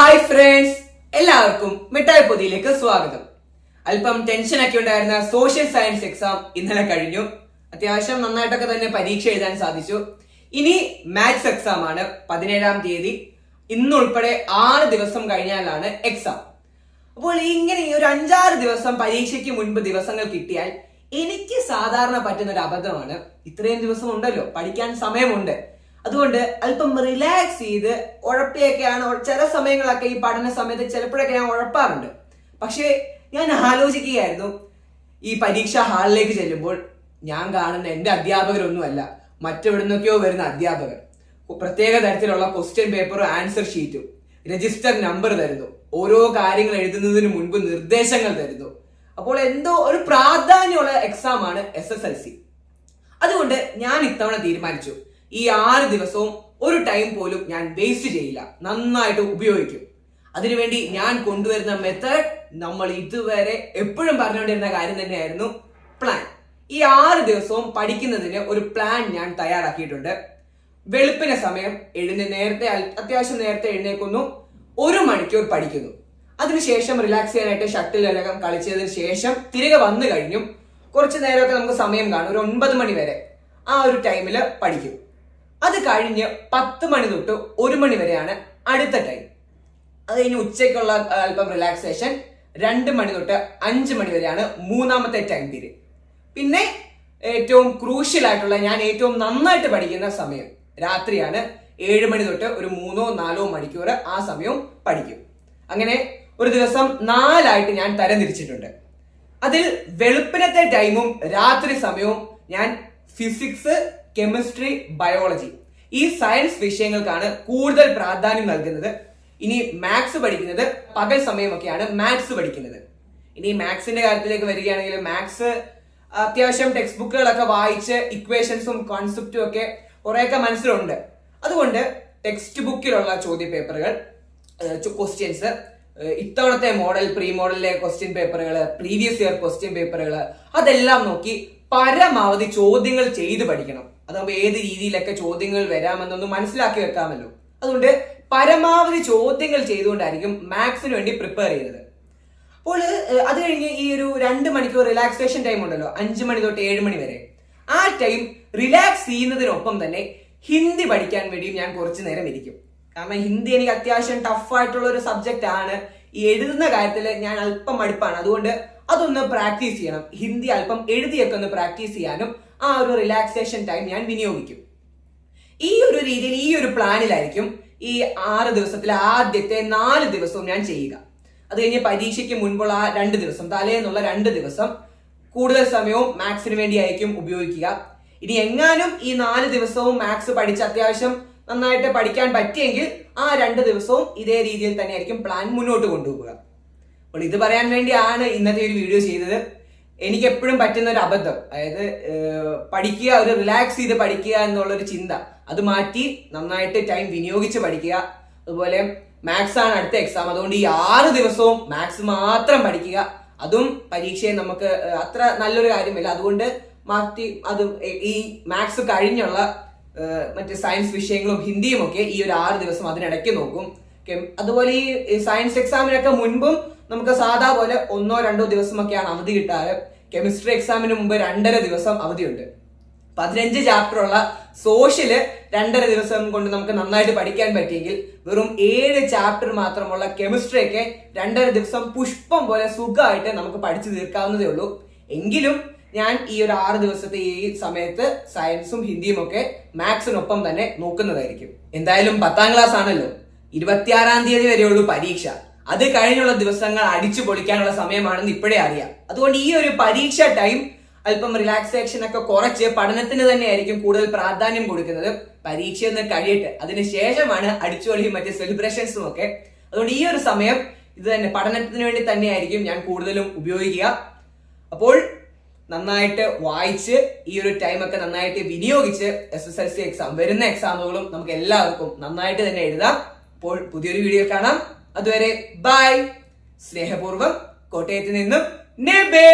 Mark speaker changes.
Speaker 1: Hi friends എല്ലാവർക്കും മിഠായി പൊതിയിലേക്ക് സ്വാഗതം. അല്പം ടെൻഷൻ ഒക്കെ ഉണ്ടായിരുന്ന സോഷ്യൽ സയൻസ് എക്സാം ഇന്നലെ കഴിഞ്ഞു. അത്യാവശ്യം നന്നായിട്ടൊക്കെ തന്നെ പരീക്ഷ എഴുതാൻ സാധിച്ചു. ഇനി മാത്സ് എക്സാം ആണ് പതിനേഴാം തീയതി. ഇന്നുൾപ്പെടെ ആറ് ദിവസം കഴിഞ്ഞാലാണ് എക്സാം അപ്പോൾ ഇങ്ങനെ ഈ ഒരു അഞ്ചാറ് ദിവസം പരീക്ഷയ്ക്ക് മുൻപ് ദിവസങ്ങൾ കിട്ടിയാൽ എനിക്ക് സാധാരണ പറ്റുന്ന ഒരു അബദ്ധമാണ്. ഇത്രയും ദിവസം ഉണ്ടല്ലോ പഠിക്കാൻ സമയമുണ്ട്. അതുകൊണ്ട് അല്പം റിലാക്സ് ചെയ്ത് ഉഴപ്പിയൊക്കെയാണ് ചില സമയങ്ങളൊക്കെ ഈ പഠന സമയത്ത് ചിലപ്പോഴൊക്കെ ഞാൻ ഉഴപ്പാറുണ്ട്. പക്ഷേ ഞാൻ ആലോചിക്കുകയായിരുന്നു. ഈ പരീക്ഷാ ഹാളിലേക്ക് ചെല്ലുമ്പോൾ ഞാൻ കാണുന്ന എന്റെ അധ്യാപകരൊന്നുമല്ല മറ്റെവിടുന്നൊക്കെയോ വരുന്ന അധ്യാപകർ പ്രത്യേക തരത്തിലുള്ള ക്വസ്റ്റ്യൻ പേപ്പറും ആൻസർ ഷീറ്റും രജിസ്റ്റർ നമ്പർ തരുന്നു. ഓരോ കാര്യങ്ങൾ എഴുതുന്നതിന് മുൻപ് നിർദ്ദേശങ്ങൾ തരുന്നു. അപ്പോൾ എന്തോ ഒരു പ്രാധാന്യമുള്ള എക്സാം ആണ് എസ് എസ് എൽ സി അതുകൊണ്ട് ഞാൻ ഇത്തവണ തീരുമാനിച്ചു. ഈ ആറ് ദിവസവും ഒരു ടൈം പോലും ഞാൻ വേസ്റ്റ് ചെയ്യില്ല. നന്നായിട്ട് ഉപയോഗിക്കും. അതിനുവേണ്ടി ഞാൻ കൊണ്ടുവരുന്ന മെത്തേഡ് നമ്മൾ ഇതുവരെ എപ്പോഴും പറഞ്ഞുകൊണ്ടിരുന്ന കാര്യം തന്നെയായിരുന്നു പ്ലാൻ ഈ ആറ് ദിവസവും പഠിക്കുന്നതിന് ഒരു പ്ലാൻ ഞാൻ തയ്യാറാക്കിയിട്ടുണ്ട്. വെളുപ്പിന് സമയം എഴുന്ന നേരത്തെ അത്യാവശ്യം നേരത്തെ എഴുന്നേക്കുന്നു. ഒരു മണിക്കൂർ പഠിക്കുന്നു. അതിനുശേഷം റിലാക്സ് ചെയ്യാനായിട്ട് ഷട്ടിലകം കളിച്ചതിന് ശേഷം തിരികെ വന്നു കഴിഞ്ഞു. കുറച്ച് നേരമൊക്കെ നമുക്ക് സമയം കാണും. ഒരു ഒൻപത് മണി വരെ ആ ഒരു ടൈമിൽ പഠിക്കും. അത് കഴിഞ്ഞ് പത്ത് മണി തൊട്ട് ഒരു മണി വരെയാണ് അടുത്ത ടൈം അത് കഴിഞ്ഞ് ഉച്ചയ്ക്കുള്ള അല്പം റിലാക്സേഷൻ രണ്ട് മണി തൊട്ട് അഞ്ച് മണി വരെയാണ് മൂന്നാമത്തെ ടൈം പീരീഡ് പിന്നെ ഏറ്റവും ക്രൂഷ്യൽ ആയിട്ടുള്ള ഞാൻ ഏറ്റവും നന്നായിട്ട് പഠിക്കുന്ന സമയം രാത്രിയാണ്. ഏഴ് മണി തൊട്ട് ഒരു മൂന്നോ നാലോ മണിക്കൂർ ആ സമയവും പഠിക്കും. അങ്ങനെ ഒരു ദിവസം നാലായിട്ട് ഞാൻ തരംതിരിച്ചിട്ടുണ്ട് അതിൽ വെളുപ്പിനത്തെ ടൈമും രാത്രി സമയവും ഞാൻ ഫിസിക്സ് കെമിസ്ട്രി ബയോളജി ഈ സയൻസ് വിഷയങ്ങൾക്കാണ് കൂടുതൽ പ്രാധാന്യം നൽകുന്നത്. ഇനി മാത്സ് പഠിക്കുന്നത് പകൽ സമയമൊക്കെയാണ് മാത്സ് പഠിക്കുന്നത്. ഇനി മാത്സിന്റെ കാര്യത്തിലേക്ക് വരികയാണെങ്കിൽ മാത്സ് അത്യാവശ്യം ടെക്സ്റ്റ് ബുക്കുകളൊക്കെ വായിച്ച് ഇക്വേഷൻസും കോൺസെപ്റ്റും ഒക്കെ കുറെയൊക്കെ മനസ്സിലുണ്ട്. അതുകൊണ്ട് ടെക്സ്റ്റ് ബുക്കിലുള്ള ചോദ്യ പേപ്പറുകൾ ക്വസ്റ്റ്യൻസ് ഇത്തവണത്തെ മോഡൽ പ്രീ മോഡലിലെ ക്വസ്റ്റ്യൻ പേപ്പറുകൾ പ്രീവിയസ് ഇയർ ക്വസ്റ്റ്യൻ പേപ്പറുകൾ അതെല്ലാം നോക്കി പരമാവധി ചോദ്യങ്ങൾ ചെയ്ത് പഠിക്കണം. അതാകുമ്പോൾ ഏത് രീതിയിലൊക്കെ ചോദ്യങ്ങൾ വരാമെന്നൊന്ന് മനസ്സിലാക്കി വെക്കാമല്ലോ. അതുകൊണ്ട് പരമാവധി ചോദ്യങ്ങൾ ചെയ്തുകൊണ്ടായിരിക്കും മാത്സിന് വേണ്ടി പ്രിപ്പയർ ചെയ്യുന്നത്. അപ്പോൾ അത് കഴിഞ്ഞ് ഈ ഒരു രണ്ട് മണിക്കൂർ റിലാക്സേഷൻ ടൈം ഉണ്ടല്ലോ അഞ്ച് മണി തൊട്ട് ഏഴ് മണി വരെ. ആ ടൈം റിലാക്സ് ചെയ്യുന്നതിനൊപ്പം തന്നെ ഹിന്ദി പഠിക്കാൻ വേണ്ടിയും ഞാൻ കുറച്ചു നേരം ഇരിക്കും. കാരണം ഹിന്ദി എനിക്ക് അത്യാവശ്യം ടഫായിട്ടുള്ള ഒരു സബ്ജക്റ്റ് ആണ്. ഈ എഴുതുന്ന കാര്യത്തിൽ ഞാൻ അല്പം മടുപ്പാണ്. അതുകൊണ്ട് അതൊന്ന് പ്രാക്ടീസ് ചെയ്യണം. ഹിന്ദി അല്പം എഴുതിയൊക്കെ ഒന്ന് പ്രാക്ടീസ് ചെയ്യാനും ആ ഒരു റിലാക്സേഷൻ ടൈം ഞാൻ വിനിയോഗിക്കും. ഈ ഒരു രീതിയിൽ ഈ ഒരു പ്ലാനിലായിരിക്കും ഈ ആറ് ദിവസത്തിലെ ആദ്യത്തെ നാല് ദിവസവും ഞാൻ ചെയ്യുക. അത് കഴിഞ്ഞ് പരീക്ഷയ്ക്ക് മുൻപുള്ള ആ രണ്ട് ദിവസം തലേന്നുള്ള രണ്ട് ദിവസം കൂടുതൽ സമയവും മാത്സിന് വേണ്ടിയായിരിക്കും ഉപയോഗിക്കുക. ഇനി എങ്ങാനും ഈ നാല് ദിവസവും മാത്സ് പഠിച്ച് അത്യാവശ്യം നന്നായിട്ട് പഠിക്കാൻ പറ്റിയെങ്കിൽ ആ രണ്ട് ദിവസവും ഇതേ രീതിയിൽ തന്നെയായിരിക്കും പ്ലാൻ മുന്നോട്ട് കൊണ്ടുപോകുക അപ്പോൾ ഇത് പറയാൻ വേണ്ടിയാണ് ഇന്നത്തെ ഒരു വീഡിയോ ചെയ്തത്. എനിക്ക് എപ്പോഴും പറ്റുന്ന ഒരു അബദ്ധം. അതായത് പഠിക്കുക ഒരു റിലാക്സ് ചെയ്ത് പഠിക്കുക എന്നുള്ളൊരു ചിന്ത. അത് മാറ്റി നന്നായിട്ട് ടൈം വിനിയോഗിച്ച് പഠിക്കുക. അതുപോലെ മാത്സ് ആണ് അടുത്ത എക്സാം അതുകൊണ്ട് ഈ ആറ് ദിവസവും മാത്സ് മാത്രം പഠിക്കുക. അതും പരീക്ഷയെ നമുക്ക് അത്ര നല്ലൊരു കാര്യമല്ല. അതുകൊണ്ട് മാറ്റി അത് ഈ മാത്സ് കഴിഞ്ഞുള്ള മറ്റ് സയൻസ് വിഷയങ്ങളും ഹിന്ദിയും ഒക്കെ ഈ ഒരു ആറ് ദിവസം അതിനിടയ്ക്ക് നോക്കും. അതുപോലെ ഈ സയൻസ് എക്സാമിനൊക്കെ മുൻപും നമുക്ക് സാധാ പോലെ ഒന്നോ രണ്ടോ ദിവസമൊക്കെയാണ് അവധി കിട്ടാറ്. കെമിസ്ട്രി എക്സാമിന് മുമ്പ് രണ്ടര ദിവസം അവധിയുണ്ട്. പതിനഞ്ച് ചാപ്റ്റർ ഉള്ള സോഷ്യൽ രണ്ടര ദിവസം കൊണ്ട് നമുക്ക് നന്നായിട്ട് പഠിക്കാൻ പറ്റിയെങ്കിൽ വെറും ഏഴ് ചാപ്റ്റർ മാത്രമുള്ള കെമിസ്ട്രി ഒക്കെ രണ്ടര ദിവസം പുഷ്പം പോലെ സുഖമായിട്ട് നമുക്ക് പഠിച്ചു തീർക്കാവുന്നതേ ഉള്ളൂ. എങ്കിലും ഞാൻ ഈ ഒരു ആറ് ദിവസത്തെ ഈ സമയത്ത് സയൻസും ഹിന്ദിയും ഒക്കെ മാത്സിനൊപ്പം തന്നെ നോക്കുന്നതായിരിക്കും. എന്തായാലും പത്താം ക്ലാസ് ആണല്ലോ. ഇരുപത്തിയാറാം തീയതി വരെയുള്ളൂ പരീക്ഷ. അത് കഴിഞ്ഞുള്ള ദിവസങ്ങൾ അടിച്ചു പൊളിക്കാനുള്ള സമയമാണെന്ന് ഇപ്പോഴേ അറിയാം. അതുകൊണ്ട് ഈ ഒരു പരീക്ഷ ടൈം അല്പം റിലാക്സേഷൻ ഒക്കെ കുറച്ച് പഠനത്തിന് തന്നെ ആയിരിക്കും കൂടുതൽ പ്രാധാന്യം കൊടുക്കുന്നത്. പരീക്ഷ ഒന്ന് കഴിയട്ടെ. അതിനുശേഷമാണ് അടിച്ചുപൊളിയും മറ്റ് സെലിബ്രേഷൻസും ഒക്കെ. അതുകൊണ്ട് ഈ ഒരു സമയം ഇത് തന്നെ പഠനത്തിന് വേണ്ടി തന്നെയായിരിക്കും ഞാൻ കൂടുതലും ഉപയോഗിക്കുക. അപ്പോൾ നന്നായിട്ട് വായിച്ച് ഈ ഒരു ടൈം ഒക്കെ നന്നായിട്ട് വിനിയോഗിച്ച് S S L C exam വരുന്ന എക്സാമുകളും നമുക്ക് എല്ലാവർക്കും നന്നായിട്ട് തന്നെ എഴുതാം. അപ്പോൾ പുതിയൊരു വീഡിയോ കാണാം. അതുവരെ ബൈ. സ്നേഹപൂർവം കോട്ടയത്ത് നിന്നും നെബേ